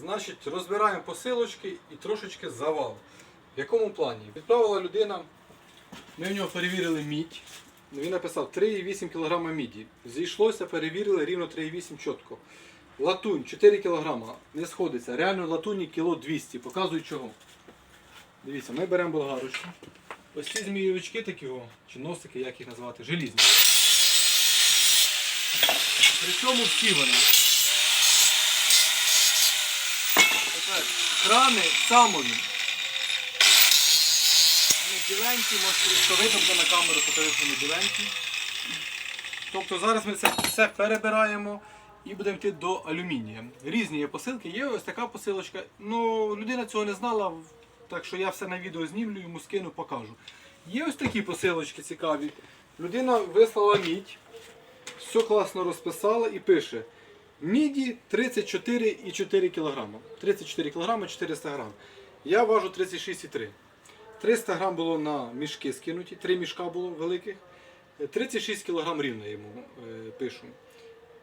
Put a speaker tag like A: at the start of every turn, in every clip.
A: Значить, розбираємо посилочки і трошечки завал. В якому плані? Відправила людина, ми в нього перевірили мідь. Він написав 3,8 кг міді. Зійшлося, перевірили рівно 3,8 чітко. Латунь 4 кг не сходиться. Реально латуні кіло 200. Показую чого. Дивіться, ми беремо болгарочку. Ось ці змійовички такі, о, чи носики, як їх назвати, желізні. Причому всі вони. Крани самові. Вони біленькі, може що видно на камеру, що вони біленькі. Тобто зараз ми це все перебираємо і будемо йти до алюмінія. Різні є посилки, є ось така посилочка. Ну, людина цього не знала, так що я все на відео знімлю, йому скину, покажу. Є ось такі посилочки цікаві. Людина вислала мідь, все класно розписала і пише. Міді 34,4 кг. 34 кг 400 г. Я важу 36,3. 300 г було на мішки скинуті, 3 мішка було великих. 36 кг рівно йому е, пишу.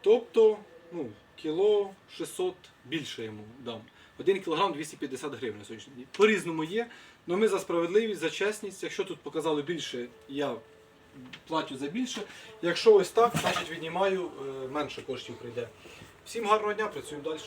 A: Тобто, ну, кіло 600 більше йому дам. 1 кг 250 гривень на сьогоднішній день. По-різному є. але ми за справедливість, за чесність. Якщо тут показали більше, я платю за більше. Якщо ось так, значить віднімаю, е, менше коштів прийде. Всім гарного дня, працюємо далі.